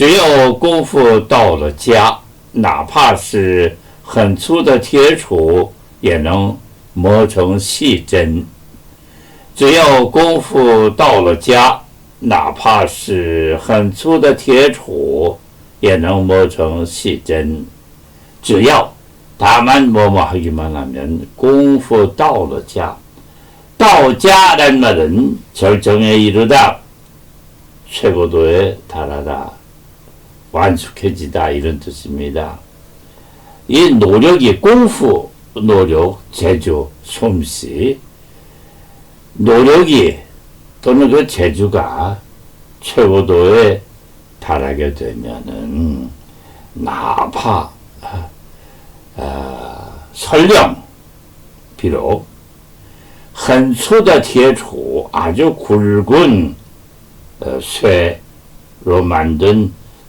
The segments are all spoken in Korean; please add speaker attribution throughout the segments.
Speaker 1: 只要功夫到了家，哪怕是很粗的铁杵，也能磨成细针。只要功夫到了家，哪怕是很粗的铁杵，也能磨成细针。只要 다만 뭐뭐 하기만 하면功夫 到了家. 到家란 말은 절정에 이르다, 최고도에 달하다, 완숙해지다 이런 뜻입니다. 이 노력이 공부, 노력, 재주, 솜씨, 노력이 또는 그 재주가 최고도에 달하게 되면은 나파 어, 설령 비록 헌수다티에주 아주 굵은 어, 쇠로 만든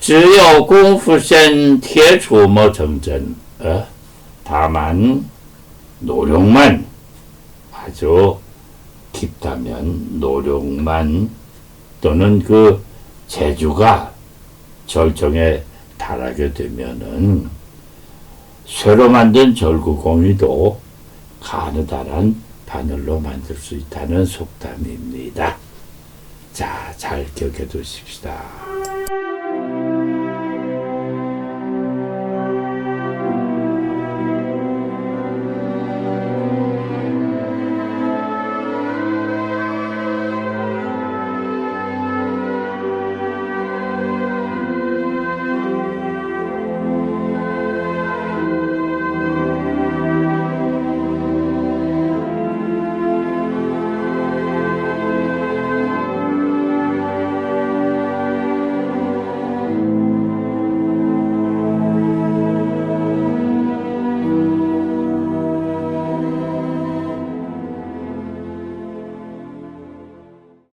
Speaker 1: 只要功夫深，铁杵磨成针。呃，다만노력만 아주 깊다면 노력만 또는 그 재주가 절정에 달하게 되면은 쇠로 만든 절구공이도 가느다란 바늘로 만들 수 있다는 속담입니다. 자, 잘 기억해 두십시다.